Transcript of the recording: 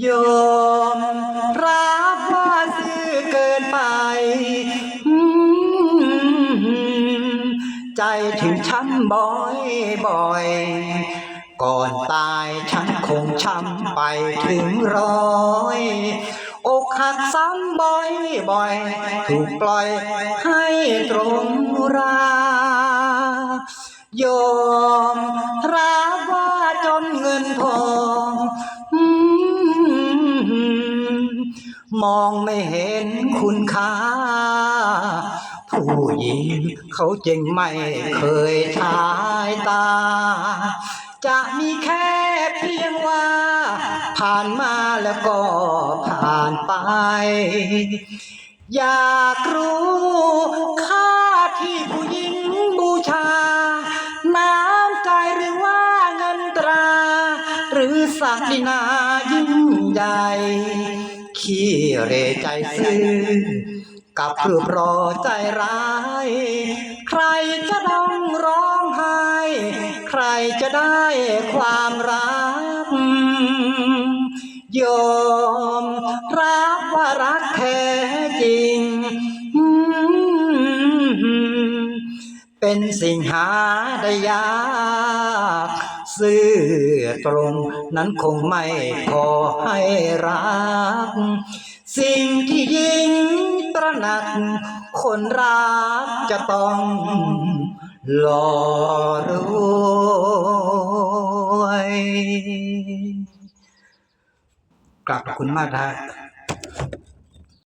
โยมรับว่าซื่อเกินไป ใจถึงช้ำบ่อยบ่อย ก่อนตายฉันคงช้ำไปถึงร้อยอกหักซ้ำบ่อยบ่อย ถูกปล่อยให้ตรงรา โยม มองไม่เห็นคุณค่า ผู้หญิงเขาจึงไม่เคยชายตา จะมีแค่เพียงว่า ผ่านมาแล้วก็ผ่านไป อยากรู้ค่าที่ผู้หญิงบูชา น้ำใจหรือว่าเงินตรา หรือศักดินายิ่งใหญ่ ขี้เรใจซื่อกับเพื่อรอใจร้าย ใครจะต้องร้องไห้ ใครจะได้ความรักยอมรับว่ารักแท้จริง เป็นสิ่งหาได้ยากซื่อตรงนั้นคงไม่พอให้รัก สิ่งที่ยิ่งตระหนัก คนรักจะต้องหล่อรวยกลับขอบคุณมากนะ